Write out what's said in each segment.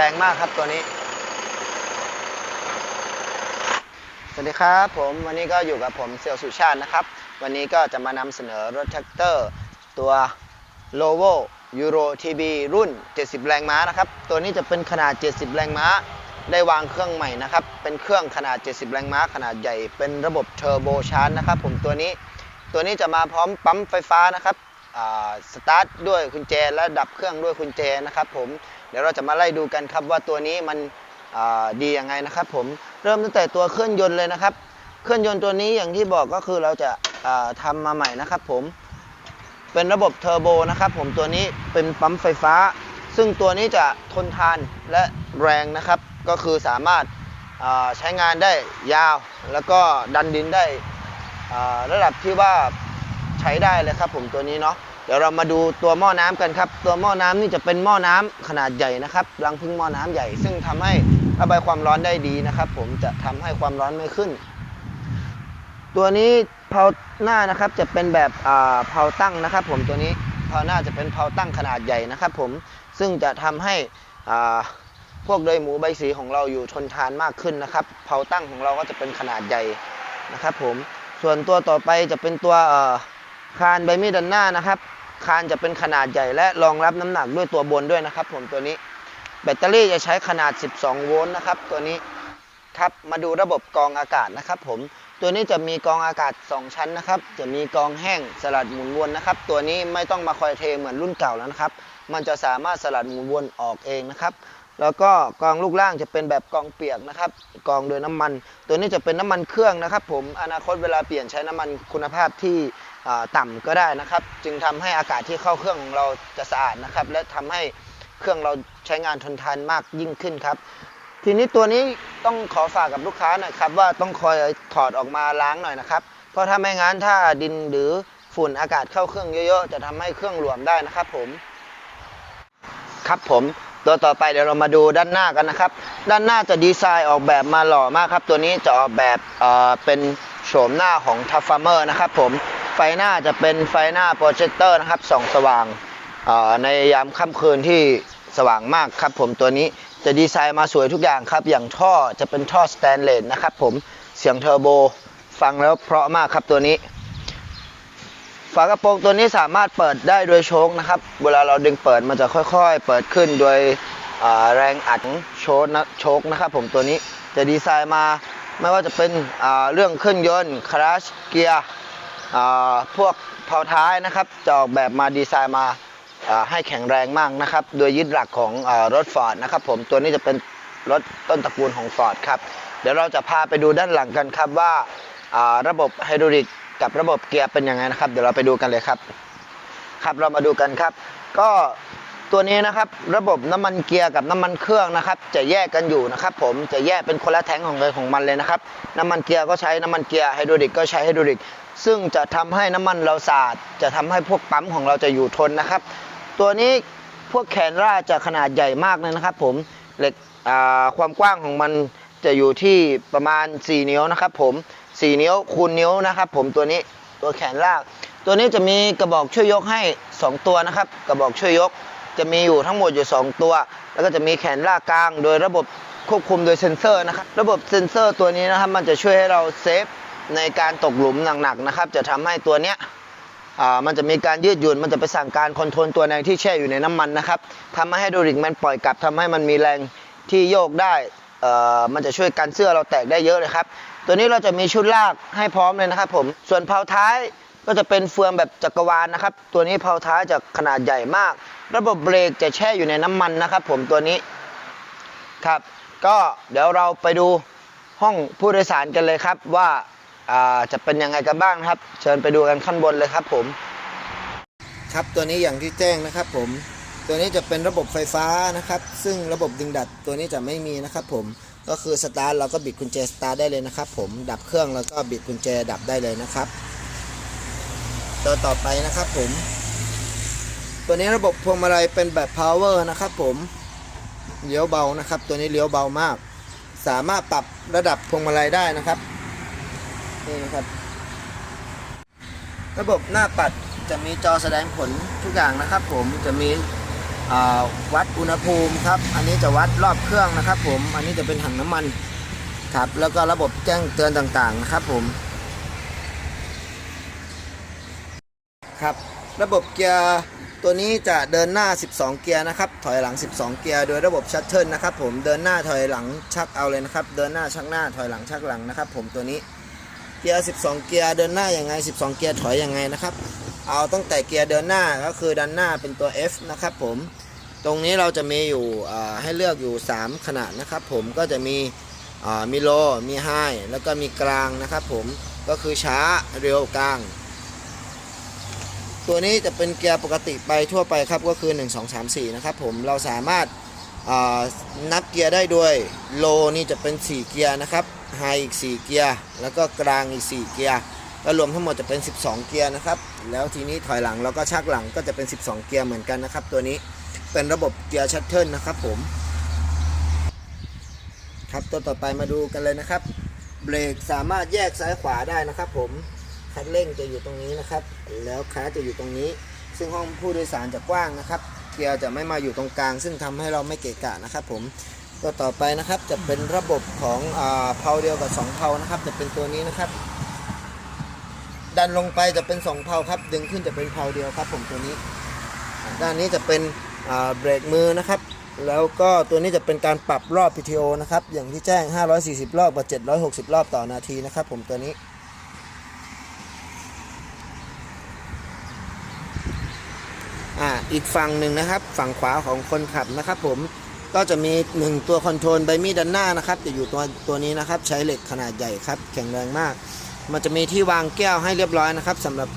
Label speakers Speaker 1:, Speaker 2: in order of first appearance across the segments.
Speaker 1: แรงมากครับตัวนี้ สวัสดีครับผมวันนี้ก็อยู่กับผมเซลสุชาตินะครับ วันนี้ก็จะมานำเสนอรถแท็กเตอร์ตัว l o v o Euro TB รุ่น 70 แรงม้านะครับ ตัวนี้จะเป็นขนาด 70 แรงม้า ได้วางเครื่องใหม่นะครับ เป็นเครื่องขนาด 70 แรงม้า ขนาดใหญ่ เป็นระบบเทอร์โบชาร์จนะครับผมตัวนี้ ตัวนี้จะมาพร้อมปั๊มไฟฟ้านะครับสตาร์ทด้วยกุญแจและดับเครื่องด้วยกุญแจนะครับผม เดี๋ยวเราจะมาไล่ดูกันครับว่าตัวนี้มันดียังไงนะครับผมเริ่มตั้งแต่ตัวเครื่องยนต์เลยนะครับ เครื่องยนต์ตัวนี้อย่างที่บอกก็คือเราจะาทำมาใหม่นะครับผมเป็นระบบเทอร์โบนะครับผมตัวนี้เป็นปั๊มไฟฟ้า ซึ่งตัวนี้จะทนทานและแรงนะครับ ก็คือสามารถาใช้งานได้ยาว แล้วก็ดันดินได้ระดับที่ว่าใช้ได้เลยครับผมตัวนี้เนาะ ดี๋ยวเรามาดูตัวหม้อน้ำกันครับ ตัวหม้อน้ำนี่จะเป็นหม้อน้ำขนาดใหญ่นะครับรังพึ่งหม้อน้ำใหญ่ ซึ่งทำให้ระบายความร้อนได้ดีนะครับ ผมจะทำให้ความร้อนไม่ขึ้น ตัวนี้เพาหน้านะครับจะเป็นแบบเพาตั้งนะครับ ผมตัวนี้เพาหน้าจะเป็นเพาตั้งขนาดใหญ่นะครับ ผมซึ่งจะทำให้พวกโดยหมูใบสีของเราอยู่ทนทานมากขึ้นนะครับเพาตั้งของเราก็จะเป็นขนาดใหญ่นะครับ ผมส่วนตัวต่อไปจะเป็นตัวคานใบมีดด้านหน้านะครับ คานจะเป็นขนาดใหญ่และรองรับน้ำหนักด้วยตัวบนด้วยนะครับ ผมตัวนี้ แบตเตอรี่จะใช้ขนาด 12 โวลต์นะครับ ตัวนี้ครับมาดูระบบกรองอากาศนะครับ ผมตัวนี้จะมีกรองอากาศ 2 ชั้นนะครับ จะมีกรองแห้งสลัดหมุนวนนะครับ ตัวนี้ไม่ต้องมาคอยเทเหมือนรุ่นเก่าแล้วนะครับ มันจะสามารถสลัดหมุนวนออกเองนะครับ แล้วก็กรองลูกล่างจะเป็นแบบกรองเปียกนะครับกรองโดยน้ำมัน ตัวนี้จะเป็นน้ำมันเครื่องนะครับ ผม อนาคตเวลาเปลี่ยนใช้น้ำมันคุณภาพที่ อ่าต่ำก็ได้นะครับ จึงทำให้อากาศที่เข้าเครื่องของเราจะสะอาดนะครับ และทำให้เครื่องเราใช้งานทนทานมากยิ่งขึ้นครับ ทีนี้ตัวนี้ต้องขอฝากกับลูกค้าหน่อยครับว่าต้องคอยถอดออกมาล้างหน่อยนะครับเพราะถ้าไม่งั้นถ้าดินหรือฝุ่นอากาศเข้าเครื่องเยอะๆ จะทำให้เครื่องหลวมได้นะครับผม ครับผม ตัวต่อไปเดี๋ยวเรามาดูด้านหน้ากันนะครับ ด้านหน้าจะดีไซน์ออกแบบมาหล่อมากครับ ตัวนี้จะออกแบบเอ่อเป็นโฉมหน้าของทัฟฟาร์เมอร์นะครับผมไฟหน้าจะเป็นไฟหน้าโปรเจคเตอร์นะครับส่องสว่างในยามค่ำคืนที่สว่างมากครับผมตัวนี้จะดีไซน์มาสวยทุกอย่างครับ อย่างท่อจะเป็นท่อสแตนเลสนะครับผมเสียงเทอร์โบ ฟังแล้วเพราะมากครับตัวนี้ ฝากระโปรงตัวนี้สามารถเปิดได้โดยโชคนะครับ เวลาเราดึงเปิดมันจะค่อยๆ เปิดขึ้นโดยแรงอัดของโชคนะโชคนะครับผมตัวนี้จะดีไซน์มาไม่ว่าจะเป็นเรื่องเครื่องยนต์คลัชเกียร์พวกเพาท้ายนะครับจะออกแบบมาดีไซน์มาให้แข็งแรงมากนะครับ โดยยึดหลักของอรถฟอร์ดนะครับผมตัวนี้จะเป็นรถต้นตระกูลของฟอร์ดครับ เดี๋ยวเราจะพาไปดูด้านหลังกันครับว่าระบบไฮดรอลิก กับระบบเกียร์เป็นยังไงนะครับ เดี๋ยวเราไปดูกันเลยครับ ครับเรามาดูกันครับ ก็ตัวนี้นะครับระบบน้ำมันเกียร์กับน้ำมันเครื่องนะครับ จะแยกกันอยู่นะครับ ผมจะแยกเป็นคนละแท้งของเลยของมันเลยนะครับน้ำมันเกียร์ก็ใช้น้ำมันเกียร์ไฮดรอลิกก็ใช้ไฮดรอลิกซึ่งจะทำให้น้ำมันเราสะอาดจะทำให้พวกปั๊มของเราจะอยู่ทนนะครับ ตัวนี้พวกแขนร่าจะขนาดใหญ่มากเลยนะครับ ผมเหล็กความกว้างของมันจะอยู่ที่ประมาณ 4 นิ้วนะครับ ผม 4 นิ้วคูณนิ้วนะครับ ผมตัวนี้ตัวแขนลาก ตัวนี้จะมีกระบอกช่วยยกให้ 2 ตัวนะครับ กระบอกช่วยยก จะมีอยู่ทั้งหมดอยู่ 2 ตัว แล้วก็จะมีแขนลากกลาง โดยระบบควบคุมโดยเซ็นเซอร์นะครับ ระบบเซ็นเซอร์ตัวนี้นะครับ มันจะช่วยให้เราเซฟในการตกหลุมหนักๆนะครับ จะทำให้ตัวเนี้ยมันจะมีการยืดหยุ่น มันจะไปสั่งการคอนโทรลตัวในที่แช่อยู่ในน้ำมันนะครับทำให้ไฮดรอลิกมันปล่อยกลับทำให้มันมีแรงที่โยกได้มันจะช่วยกันเสื้อเราแตกได้เยอะเลยครับ ตัวนี้เราจะมีชุดลากให้พร้อมเลยนะครับผม ส่วนเพาท้ายก็จะเป็นเฟืองแบบจักรวาลนะครับ ตัวนี้เพาท้ายจะขนาดใหญ่มาก ระบบเบรกจะแช่อยู่ในน้ำมันนะครับ ผมตัวนี้ครับ ก็เดี๋ยวเราไปดูห้องผู้โดยสารกันเลยครับว่าาจะเป็นยังไงกันบ้างครับ เชิญไปดูกันขั้นบนเลยครับผม ครับตัวนี้อย่างที่แจ้งนะครับ ผม ตัวนี้จะเป็นระบบไฟฟ้านะครับ ซึ่งระบบดึงดัดตัวนี้จะไม่มีนะครับ ผม ก็คือสตาร์ทเราก็บิดกุญแจสตาร์ทได้เลยนะครับ ผมดับเครื่องแล้วก็บิดกุญแจดับได้เลยนะครับ ตัวต่อไปนะครับผม ตัวนี้ระบบพวงมาลัยเป็นแบบ power นะครับผมเลี้ยวเบานะครับ ตัวนี้เลี้ยวเบามาก สามารถปรับระดับพวงมาลัยได้นะครับนี่นะครับ ระบบหน้าปัดจะมีจอแสดงผลทุกอย่างนะครับ ผมจะมี วัดอุณหภูมิครับ อันนี้จะวัดรอบเครื่องนะครับ ผม อันนี้จะเป็นถังน้ำมันครับ แล้วก็ระบบแจ้งเตือนต่างๆนะครับผม ครับ ระบบเกียร์ตัวนี้จะเดินหน้า 12 เกียร์นะครับ ถอยหลัง 12 เกียร์ โดยระบบชัตเทิลนะครับ ผม เดินหน้าถอยหลังชักเอาเลยนะครับ เดินหน้าชักหน้าถอยหลังชักหลังนะครับ ผมตัวนี้ เกียร์ 12 เกียร์ เดินหน้าอยังไง 12 เกียร์ถอยอยังไงนะครับ เอาตั้งแต่เกียร์เดินหน้าก็คือดันหน้าเป็นตัว F นะครับผม ตรงนี้เราจะมีอยู่ให้เลือกอยู่ 3 ขนาดนะครับผมก็จะมีมีโล มีไฮแล้วก็มีกลางนะครับผมก็คือช้าเร็วกลาง ตัวนี้จะเป็นเกียร์ปกติไปทั่วไปครับก็คือ 1 2 3 4 นะครับผมเราสามารถนับเกียร์ได้ด้วยโลนี่จะเป็น 4 เกียร์นะครับไฮอีก 4 เกียร์ แล้วก็กลางอีก 4 เกียร์ ก็รวมทั้งหมดจะเป็น 12 เกียร์นะครับ แล้วทีนี้ถอยหลังแล้วก็ชักหลังก็จะเป็น 12 เกียร์เหมือนกันนะครับ ตัวนี้เป็นระบบเกียร์ชัตเทิลนะครับผม ครับตัวต่อไปมาดูกันเลยนะครับ เบรกสามารถแยกซ้ายขวาได้นะครับ ผมคันเร่งจะอยู่ตรงนี้นะครับ แล้วคลัตช์จะอยู่ตรงนี้ ซึ่งห้องผู้โดยสารจะกว้างนะครับ เกียร์จะไม่มาอยู่ตรงกลาง ซึ่งทำให้เราไม่เกะกะนะครับ ผมตัวต่อไปนะครับจะเป็นระบบของอเพาเดียวกับ2เพานะครับ จะเป็นตัวนี้นะครับ ดันลงไปจะเป็น2เพาครับ ดึงขึ้นจะเป็นเพาเดียวครับ ผมตัวนี้ ด้านนี้จะเป็นเบรกมือนะครับ แล้วก็ตัวนี้จะเป็นการปรับรอบ PTO นะครับ อย่างที่แจ้ง 540 รอบกับ 760 รอบต่อนาทีนะครับ ผมตัวนี้อ่าอีกฝั่งหนึ่งนะครับ ฝั่งขวาของคนขับนะครับ ผมก็จะมีหนึ่งตัวคอนโทรลใบมีดด้านหน้านะครับ จะอยู่ตัวตัวนี้นะครับ ใช้เหล็กขนาดใหญ่ครับ แข็งแรงมาก มันจะมีที่วางแก้วให้เรียบร้อยนะครับสำหรับ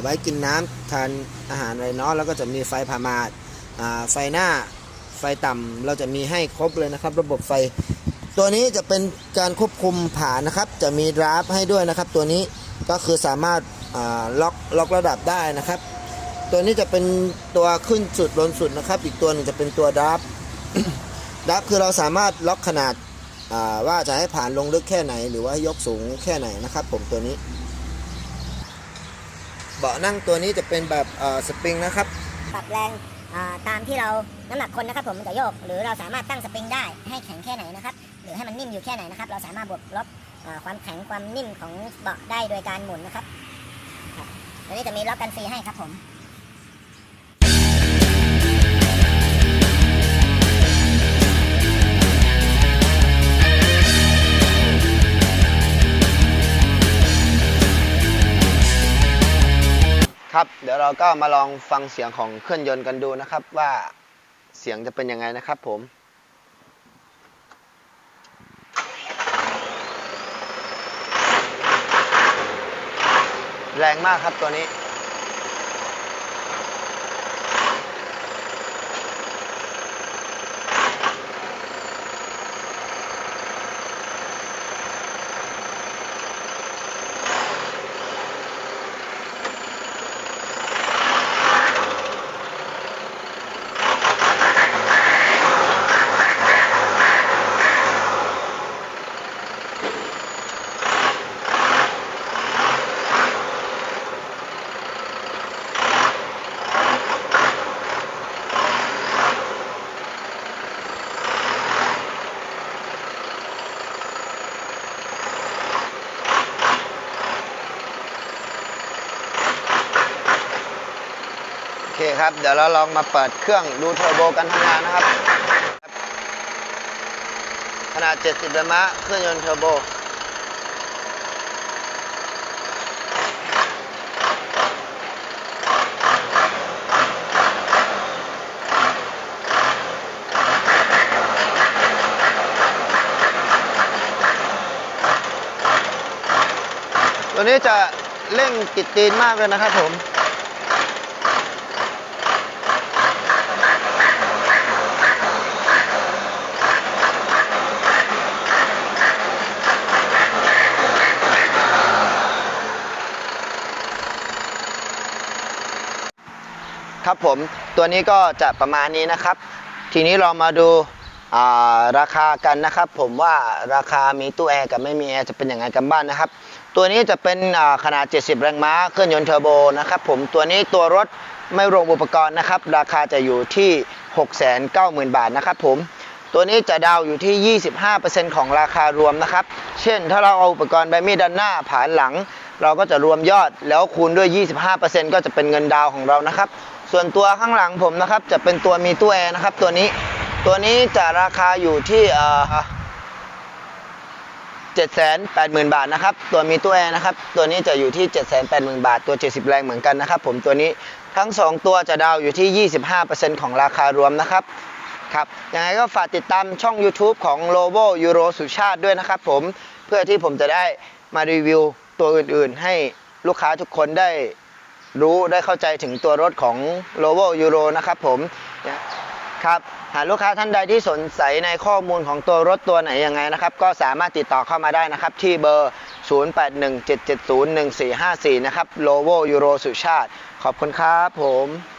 Speaker 1: ไว้กินน้ำทานอาหารอะไรเนาะแล้วก็จะมีไฟพามาดไฟหน้าไฟต่ำเราจะมีให้ครบเลยนะครับ ระบบไฟ ตัวนี้จะเป็นการควบคุมผ่านนะครับ จะมีดราฟให้ด้วยนะครับ ตัวนี้ก็คือสามารถล็อกล็อกระดับได้นะครับ ตัวนี้จะเป็นตัวขึ้นสุดลงสุดนะครับ อีกตัวหนึงจะเป็นตัวดับดับคือเราสามารถล็อกขนาด ว่าจะให้ผ่านลงลึกแค่ไหน หรือว่ายกสูงแค่ไหนนะครับ ผมตัวนี้ เบาะนั่งตัวนี้จะเป็นแบบสปริงนะครับ
Speaker 2: ปรับแรงตามที่เราน้ำหนักคนนะครับผมมันจะโยก หรือเราสามารถตั้งสปริงได้ให้แข็งแค่ไหนนะครับหรือให้มันนิ่มอยู่แค่ไหนนะครับ เราสามารถบวกลบอ่าความแข็งความนิ่มของเบาะได้โดยการหมุนนะครับครับตัวนี้จะมีล็อกกันฟรีให้ครับผม
Speaker 1: ครับ เดี๋ยวเราก็มาลองฟังเสียงของเครื่องยนต์กันดูนะครับ ว่าเสียงจะเป็นยังไงนะครับผมแรงมากครับตัวนี้ เครับ เดี๋ยวเราลองมาเปิดเครื่องดูเทอร์โบกันทำงานนะครับ ขนาด 70แรงม้าเครื่องยนต์เทอร์โบตัวนี้จะเร่งติดตีนมากเลยนะครับผม ครับผมตัวนี้ก็จะประมาณนี้นะครับ ทีนี้เรามาดูาราคากันนะครับผมว่าราคามีตู้แอร์กับไม่มีแอร์จะเป็นยังไงกันบ้างนะครับ ตัวนี้จะเป็นอ่าขนาด 70 แรงม้าเครื่องยนต์เทอร์โบนะครับผมตัวนี้ตัวรถไม่รวมอุปกรณ์นะครับ ราคาจะอยู่ที่ 690,000 บาทนะครับผมตัวนี้จะดาวอยู่ที่ 25%ของราคารวมนะครับ เช่นถ้าเราเอาอุปกรณ์ใบมีดด้านหน้าผานหลัง เราก็จะรวมยอดแล้วคูณด้วย 25%ก็จะเป็นเงินดาวของเรานะครับ ส่วนตัวข้างหลังผมนะครับจะเป็นตัวมีตู้แอร์นะครับ ตัวนี้ตัวนี้จะราคาอยู่ที่เอ่อ780,000บาทนะครับ ตัวมีตู้แอร์นะครับ ตัวนี้จะอยู่ที่780,000บาท ตัว70แรงเหมือนกันนะครับ ผมตัวนี้ทั้ง2ตัวจะดาวอยู่ที่25%ของราคารวมนะครับครับยังไงก็ฝากติดตามช่อง YouTube ของ l o v o Euro สุชาติด้วยนะครับผมเพื่อที่ผมจะได้มารีวิวตัวอื่นๆ ให้ลูกค้าทุกคนได้ รู้ได้เข้าใจถึงตัวรถของ l o v o Euro นะครับผมครับหากลูกค้าท่านใดที่สนใจในข้อมูลของตัวรถตัวไหนยังไงนะครับ ก็สามารถติดต่อเข้ามาได้นะครับ ที่เบอร์ 0817701454 นะครับ l o v o Euro สุชาติ ขอบคุณครับผม